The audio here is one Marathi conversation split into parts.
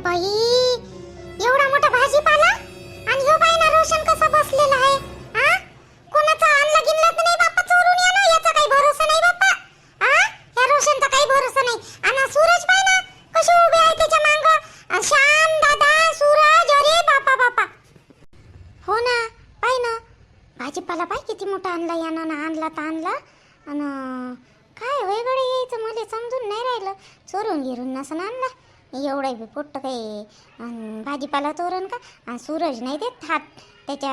बाई. एवढा मोठा भाजीपाला? भाजीपाला तोरण का? आणि सूरज नाही देत हात. त्याच्या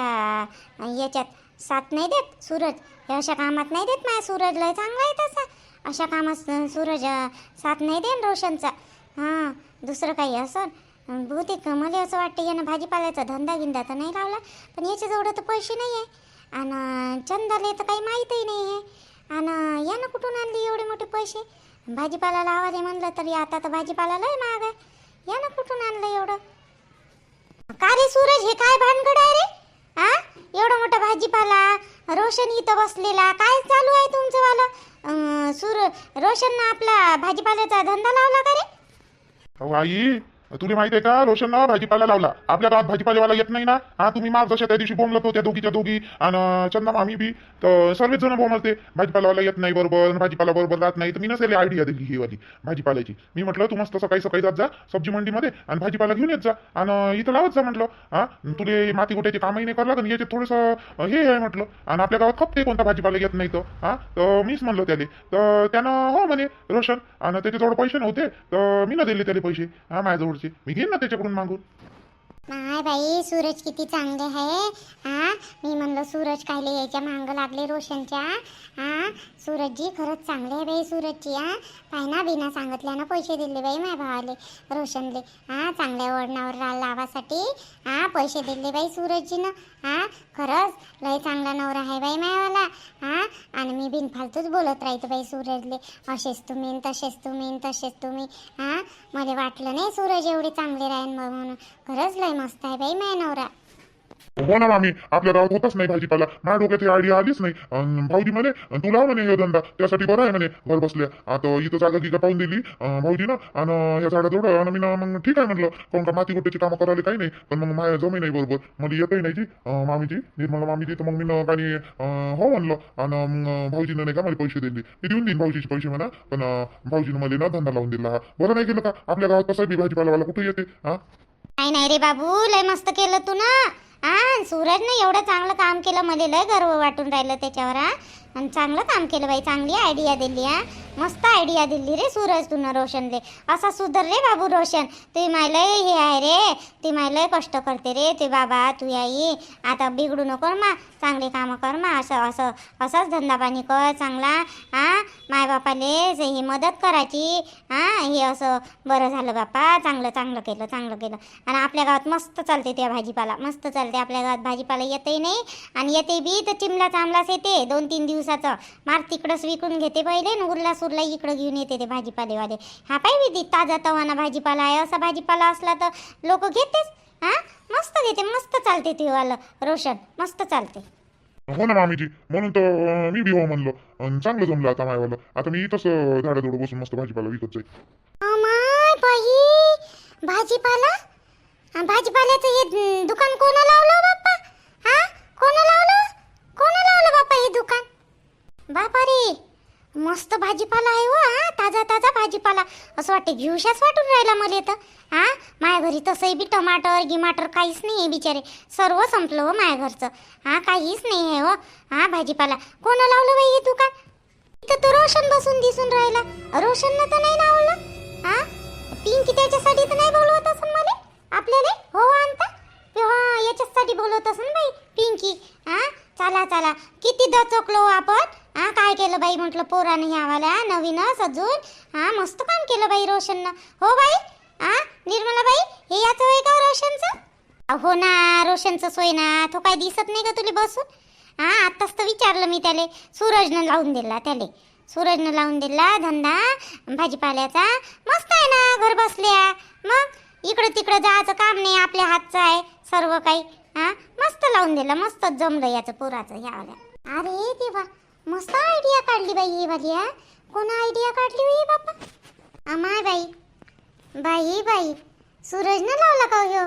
याच्यात साथ नाही देत सूरज. हे अशा कामात नाही देत माझ्या सूरज लय चांगला आहे तसा. अशा कामात सूरज साथ नाही देन रोशनचा. हां दुसरं काही असं? बहुतेक मला असं वाटतं यानं भाजीपाल्याचा धंदा गिंदा तर नाही लावला पण याच्याजवळ तर पैसे नाही आहे. आणि चंदाले तर काही माहीतही नाही आहे. आणि यानं कुठून आणली एवढे मोठे पैसे? भाजीपाला लावाले म्हणलं तरी आता तर भाजीपाला लय महाग आहे. यानं कुठून आणलं एवढं? का रे सूरज? हे काय भानगड आहे रे? हा एवढा मोठा भाजीपाला रोशन इथं बसलेला काय चालू आहे तुमचं वाला? सूर रोशन आपला भाजीपाल्याचा धंदा लावला का रे? अहो आई तुला माहिती आहे का? रोशन ना भाजीपाला लावला. आपल्या गावात भाजीपालेवाला येत नाही ना? हा तुम्ही माग जशा त्या दिवशी बोंबलत होत्या दोघीच्या दोघी आणि चंदा मामी बी तर सर्वच जण बोंबलते भाजीपालावाला येत नाही बरोबर आणि भाजीपाला बरोबर राहत नाही. तर मी नसेल आयडिया दिली ही वाली भाजीपाल्याची. मी म्हटलं तू मस्त सकाळी सकाळी जात जा सब्जी मंडीमध्ये आणि भाजीपाला घेऊन येत जा. आणि इथं लावत जा म्हटलं. हा तुले माती गोट्याचे कामही नाही करावं लागेल याचे थोडंसं हे आहे म्हटलं. आणि आपल्या गावात खपते कोणता भाजीपाला येत नाही तर? हा तर मीच म्हणलं त्याले. तर त्यानं हो म्हणे रोशन आणि त्याच्याजवळ पैसे नव्हते तर मी ना दिले त्याले पैसे. हा माझ्याजवळचे मी घेईन ना त्याच्याकडून मागून. नाही बाई सूरज किती चांगले आहे. हा मी म्हणलं सूरज कायले यायच्या मांग लागले रोशनच्या. हा सूरजजी खरंच चांगले आहे बाई सूरजची हा पाय ना बिना सांगितल्यानं पैसे दिले बाई माझ्या भावाले रोशनले. हा चांगल्या वळणावर रा- लावासाठी हा पैसे दिले बाई सूरजजीनं. हा खरंच लय चांगला नवरा आहे बाई मायावाला हा आणि मी बिनफालतूच बोलत राहते बाई सूरजले. असेच तुम्ही न तसेच तुम्ही न तसेच तुम्ही. हा मला वाटलं नाही सूरज एवढे चांगले राहीन मग म्हणून. खरंच लय मस्त आहे बाई माया नवरा. हो ना मामी आपल्या गावात होतच नाही भाजीपाला. माझ्या डोक्यात आयडिया आलीच नाही. अन भाऊजी म्हणे अन तुला म्हणे हे धंदा. त्यासाठी बरं आहे म्हणे घर बसल्या. आता इथं जागा गिगा पाहून दिली अं, भाऊजीनं आणि ह्या झाडाजवळ आणि मी ना मग ठीक आहे म्हटलं. कोण का माती गोट्याची कामं करायला काही नाही. पण मग माझ्या जमी नाही बरोबर. मला येतही नाही जी अं, मामीची. निर्मला मामीची. तर मग मी काही हो म्हणलं. आणि मग भाऊजीनं नाही का मला पैसे दिले. मी देऊन देईन भाऊजीचे पैसे म्हणा. पण अं, भाऊजीनं मला ना धंदा लावून दिला. हा बरं नाही केलं का? आपल्या गावात कसं बी भाजीपालावाला? कुठे येते? हा? नाही नाही रे बाबू. लय मस्त केलं तू ना. हा सूरजने एवढं चांगलं काम केलं मला लय गर्व वाटून राहिलं त्याच्यावर हा आणि चांगलं काम केलं बाई चांगली आयडिया दिली हा. मस्त आयडिया दिली रे सूरज तुनं रोशनले. असा सुधर रे बाबू रोशन. तुम्ही मायलय हे आहे रे. ती मायलय कष्ट करते रे. ते बाबा तू आई. आता बिघडू नको मा. चांगले कामं कर मा. असं असं असंच धंदा पाणी कर चांगला हा. मायबापाले जे ही मदत करायची हा. हे असं बरं झालं बापा चांगलं चांगलं केलं चांगलं केलं. आणि आपल्या गावात मस्त चालते त्या भाजीपाला. मस्त चालते. आपल्या गावात भाजीपाला येतही नाही आणि येते बी तर चिमला चांबलाच येते. दोन तीन दिवस दिवसाचं मार तिकडंच विकून घेते पहिले न उरला सुरला इकडं घेऊन येते ते भाजीपालेवाले. हा पाय विधी? ताजा तवाना भाजीपाला आहे. असा भाजीपाला असला तर लोक घेतेच. हा? मस्त घेते. मस्त चालते ते वालं रोशन. मस्त चालते. हो ना मामीजी. म्हणून तर मी बी हो म्हणलो. अन चांगलं जमलं आता मायवालं. आता मी इथंच झाडाजवळ बसून मस्त भाजीपाला विकत जाईल अमाय बाई! भाजीपाला? हा, भाजीपाल्याचं हे दुकान कोणा लावलं बाप्पा हा कोणा लावलं कोणा लावलं बाप्पा हे दुकान बापारे मस्त भाजीपाला आहे हो हा ताजा ताजा भाजीपाला. असं वाटते घेऊशाच वाटून राहिला मला तर हा माझ्या घरी तसंही बी टमाटर गिमाटर काहीच नाही आहे बिचारे. सर्व संपलं हो माझ्या घरचं. हा काहीच नाही आहे हो. हा भाजीपाला. कोणा लावलं बाई हे का इथं तो रोशन बसून दिसून राहिला. रोशननं तर नाही लावलं. हा पिंकी त्याच्यासाठी तर नाही बोलवत असं मला. आपल्याला? हो, हो आणता. हा याच्यासाठी बोलवत असन बाई पिंकी. हा चला चला. किती दचकलो आपण? हा काय केलं बाई? म्हटलं पोरानं ह्यावाल्या नवीनच अजून. हा मस्त काम केलं बाई रोशननं. हो बाई? हा निर्मला बाई हे याचं होय का रोशनचं? हो ना रोशनचं सोय ना. तो काय दिसत नाही का तुला बसून? हा आत्ताच तर विचारलं मी त्याले. सूरजनं लावून दिला त्याले. सूरजनं लावून दिला धंदा भाजीपाल्याचा. मस्त आहे ना घर बसल्या. मग इकडं तिकडं जायचं काम नाही आपल्या हातचं आहे सर्व काही. हा मस्त लावून दिलं. मस्तच जमलं याचं पुराचं ह्यावाल्या अरे देवा. मस्त आयडिया काढली बाई ही वाली हा? कोण आयडिया काढली हो बाप्पा? बापा अमाय बाई. बाई बाई. सूरजनं लावला का हो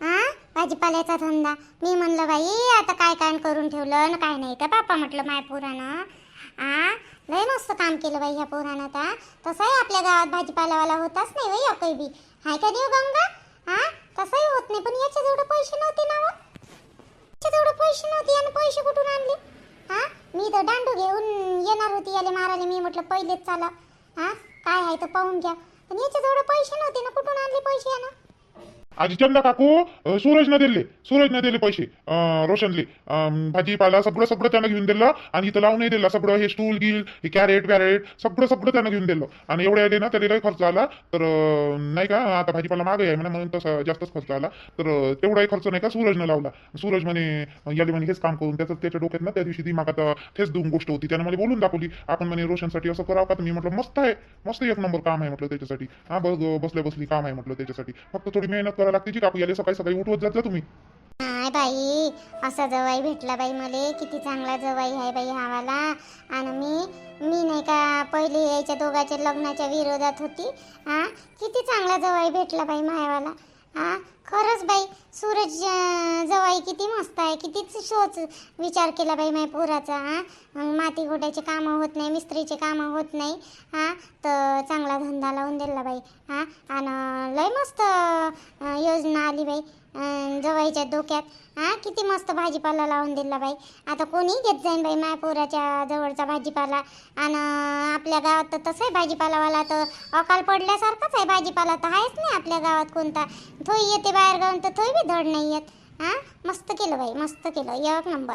हा भाजीपाल्याचा धंदा. मी म्हणलं बाई आता काय काय करून ठेवलं आणि काय नाही का बाप्पा? म्हटलं माय पोरानं. आ? लय मस्त काम केलं बाई ह्या पोरानं आता. तसंही आपल्या गावात भाजीपालावाला होताच नाही बाई काही बी. हाय का देव गंगा? हा तसंही होत नाही. पण याच्या जेवढे पैसे नव्हते ना हो? व. जेवढे पैसे नव्हते यानं पैसे कुठून आणले? हा? मी तर दांडू घेऊन येणार होती याले मारायला. मी म्हटलं पहिलेच चाला. हा? काय आहे तर पाहून घ्या. पण याच्या पैसे नव्हते ना कुठून आणले पैसे यानं? आजी चंदा काकू सूरज न दिले सूरजनं दिले पैसे रोशनले. भाजीपाला सगळं सगळं त्यानं घेऊन दिलं आणि इथं लावून दिलं. सगळं हे स्टूल गिल हे कॅरेट बॅरेट सगळं सगळं त्यानं घेऊन दिलं. आणि एवढ्या आले ना त्याला खर्च आला. तर नाही का आता भाजीपाला मागे आहे म्हणा म्हणून तसा जास्तच खर्च आला. तर तेवढाही खर्च नाही का सूरजनं लावला. सूरज म्हणे याले म्हणे हेच काम करून त्याचं त्याच्या डोक्यात ना त्या दिवशी ती मागात तेच दोन गोष्ट होती. त्यानं मला बोलून दाखवली. आपण म्हणे रोशनसाठी असं करावं का तर मी म्हटलं मस्त आहे. मस्त एक नंबर काम आहे म्हटलं त्याच्यासाठी. हा बघ बसल्या बसली काम आहे म्हटलं त्याच्यासाठी. फक्त थोडी मेहनत करायला लागते जी काकू याले सकाळी सकाळी उठवत जात जा तुम्ही. बाई असा जवाई भेटला बाई मले. किती चांगला जवाई आहे बाई हावाला. आणि मी मी नाही का पहिले यायच्या दोघाच्या लग्नाच्या विरोधात होती. हा किती चांगला जवाई भेटला बाई मायावाला. हा खरंच बाई सूरज जवाई किती मस्त आहे कितीच शोच विचार केला बाई माझ्या पोराचा हां? माती गोट्याचे कामं होत नाही मिस्त्रीचे कामं होत नाही हां? तर चांगला धंदा लावून दिला बाई हां? आणि लय मस्त योजना आली बाई. जवळच्या डोक्यात. हा किती मस्त भाजीपाला लावून दिला बाई. आता कोणी घेत जाईन बाई माया पोराच्या जवळचा भाजीपाला. आणि आपल्या गावात तर तसं आहे भाजीपालावाला तर अकाल पडल्यासारखाच आहे भाजीपाला तर आहेच नाही आपल्या गावात कोणता. थोई येते बाहेर गावून तर थोई बी धड नाही येत. हा मस्त केलं बाई मस्त केलं. एक नंबर.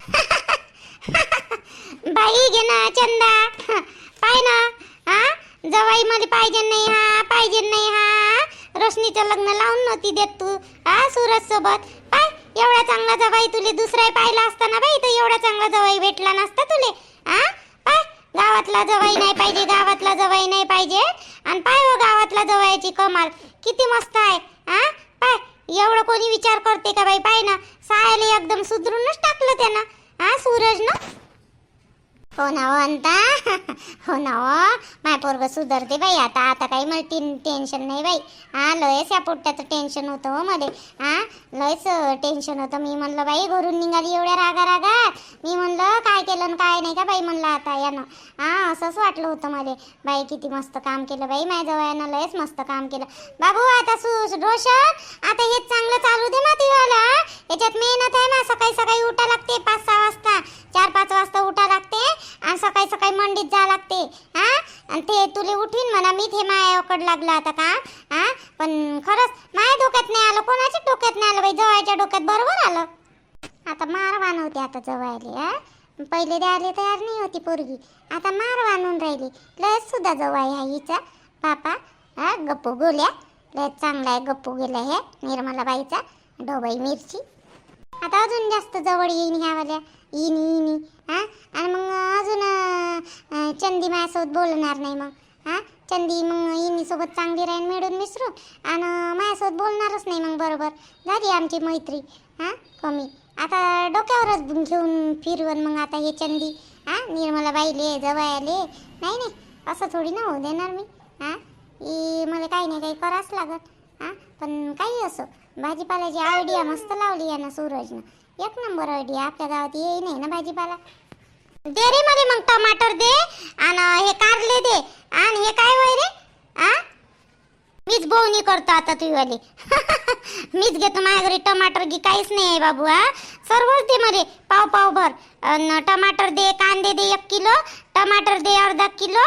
बाई घे ना चंदा. पाय ना. हा जवाई मध्ये पाहिजे नाही हा पाहिजे नाही हा. रोशनीचं लग्न लावून नव्हती देत तू हा सूरज सोबत पाय एवढा चांगला जवाई तुले दुसराही पाहिला असताना बाई तर एवढा चांगला जवाई भेटला नसता तुले हा? पाय गावातला जवाई नाही पाहिजे गावातला जवाई नाही पाहिजे. आणि पाय हो गावातला जवाईची कमाल किती मस्त आहे हा? पाय एवढं कोणी विचार करते का बाई? पाय ना सायाला एकदम सुधरूनच टाकलं त्यानं हा सूरज ना हो ना हो अंता हो ना हो. माय पोरग सुधरते बाई आता. आता काही मला टेन टेन्शन नाही बाई. हा लयच या पोट्याचं टेन्शन होतं हो मध्ये हा लयच टेन्शन होतं. मी म्हणलं बाई घरून निघाली एवढ्या रागा रागात मी म्हणलं काय केलं आणि काय नाही का बाई? म्हणलं आता यानं हा असंच वाटलं होतं मला. बाई किती मस्त काम केलं बाई. माझ्या यानं लयच मस्त काम केलं. बाबू आता सु रोशन आता हेच चांगलं चालू दे मातीवाला. याच्यात मेहनत आहे ना सकाळी सकाळी उठ लागते पाच सहा वाजता चार पाच वाजता उठा लागते आणि सकाळी सकाळी मंडीत जा लागते हा आणि ते तुले उठवीन म्हणा मी ते मायाकडं लागलं आता का हा पण खरंच माझ्या डोक्यात नाही आलं कोणाच्याच डोक्यात नाही आलं बाई जवळच्या डोक्यात बरोबर आलं आता मारवान होती आता जवळले हा पहिले द्यायला तयार नाही होती पोरगी. आता मार आणून राहिली. लयच सुद्धा जवळ आहे हिचा. पापा हा गप्पू गोल्या. लयच चांगला आहे गप्पू गेला हे निर्मला बाईचा. ढोबाई मिरची. आता अजून जास्त जवळ येईन ह्यावाल्या येईन इनी हा? आणि मग अजून चंदी माझ्यासोबत बोलणार नाही मग. हा? चंदी मग इनीसोबत चांगली राहीन मिळून मिसरून आणि माझ्यासोबत बोलणारच नाही मग बरोबर. झाली आमची मैत्री. हा? कमी. आता डोक्यावरच घेऊन फिरवन मग आता हे चंदी. हा निर्मला बाईले नाही नाही असं थोडी ना होऊ देणार मी. हा ई मला काही नाही काही करावंच लागत हा पण काही असो. भाजीपाल्याची आयडिया मस्त लावली आहे ना सूरजनं. एक नंबर आयडिया आपल्या गावात येई नाही ना भाजीपाला. दे रे मध्ये मग टमाटर दे आणि हे कारले दे. आणि हे काय वय रे? आ? मीच बोवणी करतो आता तुझीवाली मीच घेतो माझ्या घरी टमाटर गी काहीच नाही आहे बाबू हा. सर्वच दे मध्ये पाव पाव भर. अन टमाटर दे कांदे दे एक किलो टमाटर दे अर्धा किलो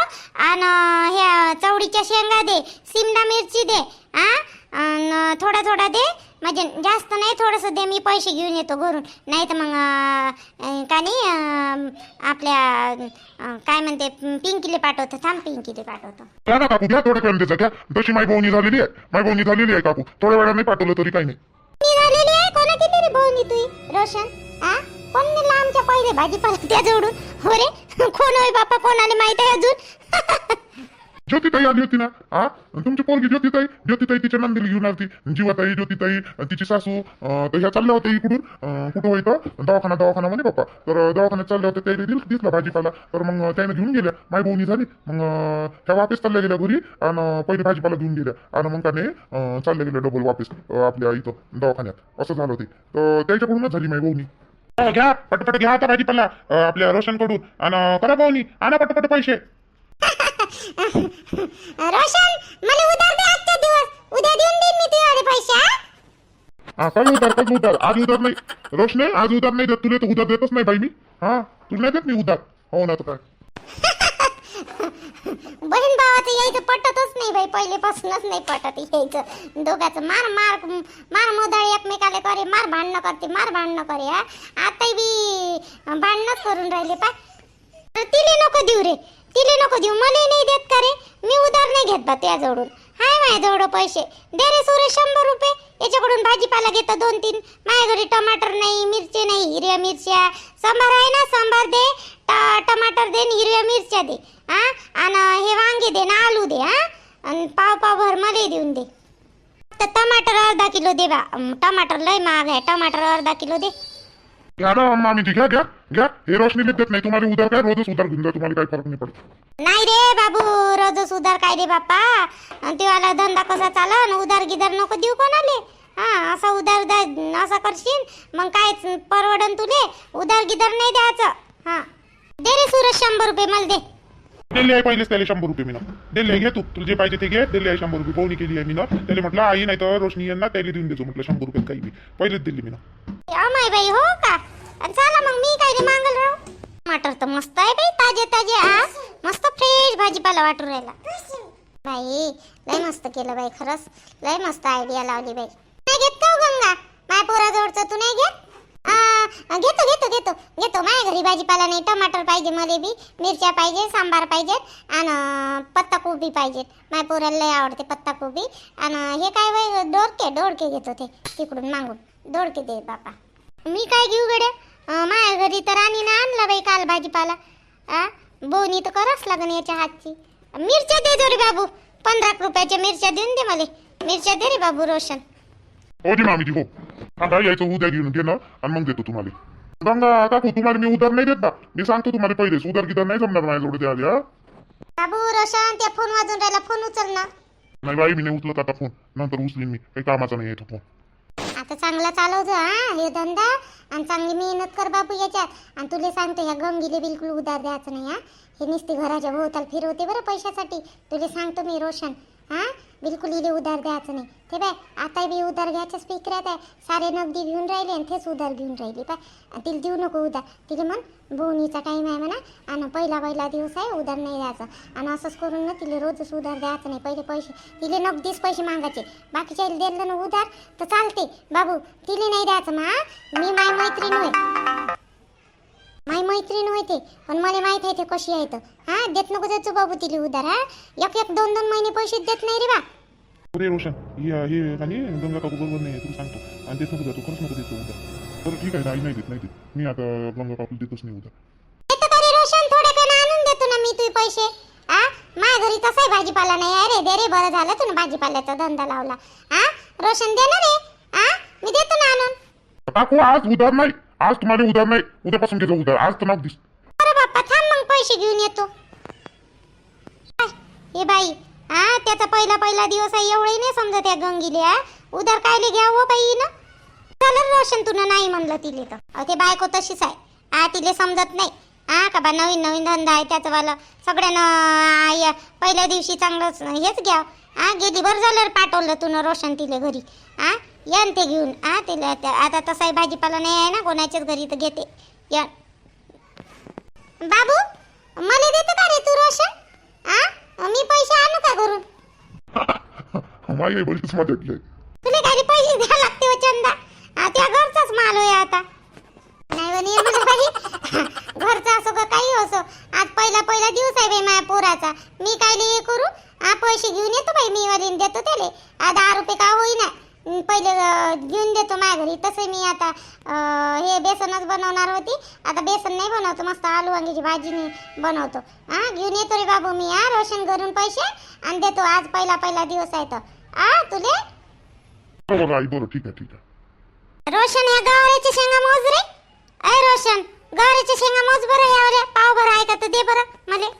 आणि ह्या चवडीच्या शेंगा दे सिमला मिरची दे हा. थोडा थोडा दे म्हणजे जास्त नाही थोडंसं दे मी पैसे घेऊन येतो घरून. नाही तर मग का नाही आपल्या काय म्हणते पिंकीले पाठवतो. थांब पिंकीले पाठवतो. घ्या ना काकू घ्या थोड्या करून घ्या. तशी माई बोवणी झालेली आहे. माई बोवणी झालेली आहे काकू. थोड्या वेळा नाही पाठवलं तरी काही नाही. निघालेली आहे? कोणा दिली रे भाऊनी तुई? रोशन? आ? कोण नेला आमच्या पहिले भाजीपाला त्या जोडून? हो रे? कोण होय बापा कोणाला माहीत आहे अजून? ज्योतिताई आली होती ना? हा तुमची पोरगी ज्योतिताई? ज्योतिताई तिच्या नंदीला घेऊन आली जीवाताई ज्योतिताई तिची सासू तर ह्या चालल्या होत्या इकडून. कुठं होतं दवाखाना दवाखाना म्हणे बाप्पा. तर दवाखान्यात चालल्या होत्या त्याला दिल दिसला भाजीपाला. तर मग त्याने घेऊन गेल्या. माय बोवणी झाली. मग त्या वापस चालल्या गेल्या घरी आणि पहिले भाजीपाला घेऊन गेल्या. आणि मग त्याने चालल्या गेल्या डबल वापस आपल्या इथं दवाखान्यात. असं झालं ते तर त्याच्याकडूनच झाली माय बोवणी घ्या पटपट घ्या आता भाजीपाला आपल्या आपल्या रोशनकडून. आणि करा पाहुणी. आणा पटपट पैसे. रोशन? मला उधार दे आजच्या दिवस. उद्या देऊन देईन मी तुझ्याकडे पैसे हा? कल उधार कल उधार आज उधार नाही. रोशने आज उधार नाही देत. तुला तर उधार देतच नाही बाई मी. हा? तुला नाही देत मी उधार? हो ना तर काय? बहीण भावाचं यायचं पटतच नाही बाई. पहिलेपासूनच नाही पटत यायचं. दोघांचं मार मार मार मोदाळ एकमेकाला करे मार भांडणं करते मार भांडणं करे हा? आताही बी भांडणंच करून राहिले पाय. तिले नको देऊ रे. तिले नको देऊ मला नाही देत का रे? मी उधार नाही घेत बा त्याजवळून. हाय माझ्याजवळ पैसे. दे रे सुरेश शंभर रुपये. याच्याकडून भाजीपाला घेतो दोन तीन. माझ्या घरी टमाटर नाही मिरची नाही हिरव्या मिरच्या. सांबार आहे ना सांबार दे. टमाटर दे आणि हिरव्या मिरच्या दे. हा आणि हे वांगे दे ना आलू दे हा आणि पाव पाव भर मला देऊन दे. तर टमाटर अर्धा किलो दे बा. टमाटर लय महाग आहे. टमाटर अर्धा किलो दे. घ्या ना मामीजी घ्या घ्या. घ्या हे रोशनीला देत नाही. तुम्हाला उधार काय? रोजच उधार घेऊन जा. तुम्हाला फरक नाही पडत. नाही रे बाबू रोजच उधार काय रे बाप्पा आणि तेवाला धंदा कसा चालन? उधार गिधार नको देऊ कोणाले? हा असा उधार उधार असा करशील मग काय परवडन तुले? उधार गिधार नाही द्यायचं. हा. दे रे शंभर रुपये मला दे. दिले आहे पहिलेच त्याला शंभर रुपये मी ना दिले आहे घे तू. तुला जे पाहिजे ते घे. दिले आहे शंभर रुपये. पाहुणी केली आहे मी त्याला म्हटलं आई नाही तर रोशनी यांना त्याला देऊन देतो म्हटलं शंभर रुपये काही बी पहिलेच दिली मी ना बाई हो का? चला मग मी काय रे मागल राहू? टमाटर तर मस्त आहे बाई ताजे ताजे आ? मस्त फ्रेश भाजीपाला वाटून राहिला. बाई लय मस्त केलं बाई खरंच लय मस्त आयडिया लावली बाई. नाही घेत का हो गंगा? माय पोराजवळचं तू नाही घेत? घेतो घेतो घेतो घेतो. माझ्या घरी भाजीपाला नाही टमाटर पाहिजे मला बी मिरच्या पाहिजे सांबार पाहिजे आणि पत्ता कोबी पाहिजे. माझ्या पोराला लय आवडते पत्ता कोबी. आणि हे काय बाई दोडके दोडके घेतो ते तिकडून मागून. दोडके दे बापा. मी काय घेऊ गड्या? माझ्या घरी तर राणीनं आणला बाई काल भाजीपाला. आ बोनी तर करावंच लागन याच्या हातची. मिरच्या दे जो रे बाबू पंधरा रुपयाच्या मिरच्या देऊन दे मला. मिरच्या दे रे बाबू रोशन. हो जी मामीजी हो. आता यायचं उद्या घेऊन घे ना आणि मग देतो तुम्हाला. गंगा काकू तुम्हाला मी उधार नाही देत ना. मी सांगतो तुम्हाला पहिलेच उधार गिधार नाही जमणार माझ्याजवळ ते आधी हा. बाबू रोशन त्या फोन वाजून राहिला फोन उचल ना. नाही बाई मी नाही उचलत आता फोन. नंतर उचलीन मी काही कामाचा नाही आहे तो फोन. आता चांगला चालवतो हा हे धंदा आणि चांगली मेहनत कर बापू याच्यात. आणि तुले सांगतो ह्या गंगीले बिलकुल उधार द्यायचं नाही हा. हे नुसते घराच्या भोवताल फिरवते बरं पैशासाठी. तुला सांगतो मी रोशन हा. बिलकुल इले उधार द्यायचं नाही. ते बाय आता बी उधार घ्यायच्याच स्पीकर आहे. सारे नगदी घेऊन राहिले आणि तेच उधार घेऊन राहिले पाय आणि तिला देऊ नको उधार. तिला म्हण बोनीचा टाईम आहे म्हणा. आणि पहिला पहिला दिवस आहे उधार नाही द्यायचं. आणि असंच करून ना तिला रोजच उधार द्यायचं नाही. पहिले पैसे तिले नगदीच पैसे मागायचे. बाकीच्या दिलं ना उधार तर चालते. बाबू तिले नाही द्यायचं मा. मी माय मैत्रीण होय. माय मैत्रीण होय ते पण मला माहीत आहे ते कशी आहे तर हा देत नको जायचो बाबू तिले उधार हा? एक एक दोन दोन महिने पैसे देत नाही रे बा. अरे रोशन हे हे आणि गंगा काकू बरोबर नाही तुला सांगतो. आणि देत नको जातो खरंच नको देतो उद्या ठीक आहे आई नाही देत नाही देत. मी आता गंगा काकू देतच नाही उद्या येतं का रे रोशन थोडे आणून देतो ना मी तुझे पैसे. आ माझ्या घरी तसाही भाजीपाला नाही आहे रे दे रे बरं झालं तू ना भाजीपाल्याचा धंदा लावला. आ रोशन दे ना रे. आ मी देतो ना आणून. काकू आज उधार नाही. आज तुम्हाला उधार नाही उद्यापासून घेतो उधार. आज तर दिस अरे बाप्पा थांब मग पैसे घेऊन येतो. हे बाई हा त्याचा पहिला पहिला दिवस आहे एवढे नाही समजत त्या गंगीले हा. उधार कायले घ्यावं बाई ना? झालं रोशन तुला नाही म्हणलं तिले तर. ते बायको तशीच आहे. हा तिले समजत नाही. हा का बा नवीन नवीन धंदा आहे त्याचं वाला सगळ्यांना या पहिल्या दिवशी चांगलंच हेच घ्या हा गेली बरं झालं पाठवलं तुनं रोशन तिले घरी. हा या न ते घेऊन. हा तिला त्या- आता तसाही भाजीपाला नाही आहे ना कोणाच्याच घरी तर घेते. या बाबू मला देतो का रे तू रोशन? आ मी पैसे आणू का घरून? आई बरीच मजा केली. तुला काही पैसे द्या लागते हो चंदा. आ, त्या घरचाच माल होय आता. नाही म्हणे म्हणे बाई. घरचा असो का काही असो. आज पहिला पहिला दिवस आहे बाई माझ्या पोराचा. मी काय हे करू? हा पैसे घेऊन येतो बाई मी वरील देतो त्याले. आ, दहा रुपये का होईना. पहिले घेऊन देतो माझ्या घरी. तसं मी आता हे बेसनच बनवणार होती. आता बेसन नाही बनवतो मस्त आलू वांग्याची भाजी मी बनवतो. हा घेऊन येतो रे बाबू मी हा रोशन घरून पैसे आणि देतो. आज पहिला पहिला दिवस आहे तर आ तुले? बरोबर आई बरोबर ठीक आहे ठीक आहे. रोशन या गवारीच्या शेंगा मोज रे. अय रोशन गवारीच्या शेंगा मोज बरं ह्या पाव बरं आहे का तर दे बरं मला.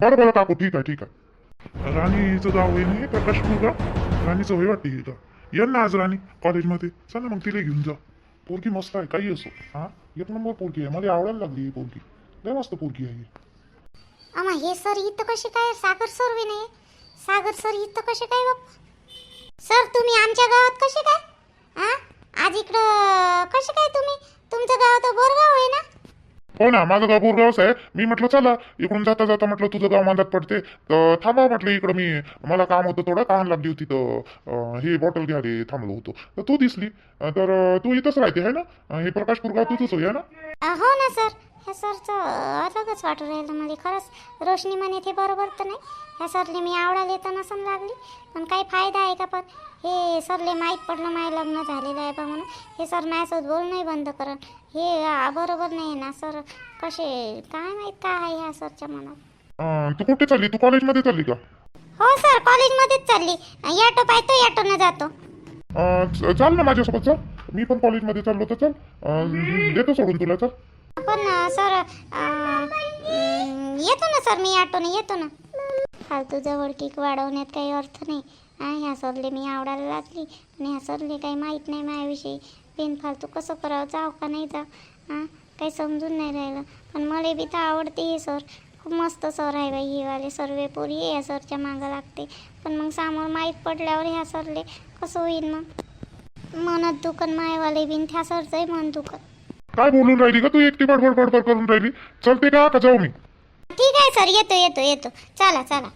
बरं बरं काकू ठीक आहे ठीक आहे. राणीचं गाव आहे नाही प्रकाशपूर गाव? राणीचं वय वाटते ही येल ना आज राणी कॉलेजमध्ये. चला मग तिला घेऊन जा. पोरगी मस्त आहे काही असो. हा? एक नंबर पोरगी आहे. मला आवडायला लागली ही पोरगी. लय मस्त पोरगी आहे ही. अमा हे सर इथं कसे काय? सागर सर बी नाही. सागर सर इथं कसे काय बाप्पा? सर तुम्ही आमच्या गावात कसे काय? हा? आज इकडं कसे काय तुम्ही? तुमचं गाव तर बोरगाव आहे ना? हो ना माझं गाव बोरगावच आहे. मी म्हटलं चला इकडून जाता जाता म्हटलं तुझं गाव मांदात पडते. तर थांबा म्हटलं इकडं मी मला काम होतं थोडं कान लागली होती तर हे बॉटल घ्यायला थांबलो होतो. तर तू दिसली. तर तू इथंच राहते आहे ना? हे प्रकाशपूर गाव तुझंच आहे ना? हो ना सर. ह्या सरचं अलगच वाटू राहिलं मला. खरंच रोशनी म्हणे ते बरोबर तर नाही. ह्या सरले मी आवडायला येतं नसन लागली. पण काही फायदा आहे का पण? हे सरले माहीत पडलं माझं लग्न झालेलं आहे बा म्हणून. हे सर माझ्यासोबत बोलणंही बंद करण हे आ, बरोबर नाही ना सर. कसे काय माहीत काय आहे ह्या सरच्या मनात? अं, तू कुठे चालली? तू कॉलेजमध्ये चालली का? हो सर कॉलेजमध्येच चालली. याटो पाहतो याटोनं जातो. अं, च- चाल ना माझ्यासोबत चल. मी पण कॉलेजमध्ये चाललो तर चल. अं, देतो सोडून तुला चल. पण सर येतो ना सर मी ऑटोने येतो ना. फालतू जवळकीक वाढवण्यात काही अर्थ नाही. ह्या सरले मी आवडायला लागली आणि ह्या सरले काही माहीत नाही माझ्याविषयी. बिन फालतू कसं करावं जाव का नाही जाव हां काही समजून नाही राहिलं. पण मला बी तर आवडते हे सर. खूप मस्त सर आहे बाई हे वाले सर्व पोरी या सरच्या मागं लागते. पण मग समोर माहीत पडल्यावर ह्या सरले कसं होईल मग? मनात दुखन मायवाले बिन त्या सरचंही मन दुखत काय बोलून राहिली का तू? एकटी बडबड बडबड करून राहिली. चलते का का जाऊ मी. ठीक आहे सर. येतो येतो येतो. चला चला.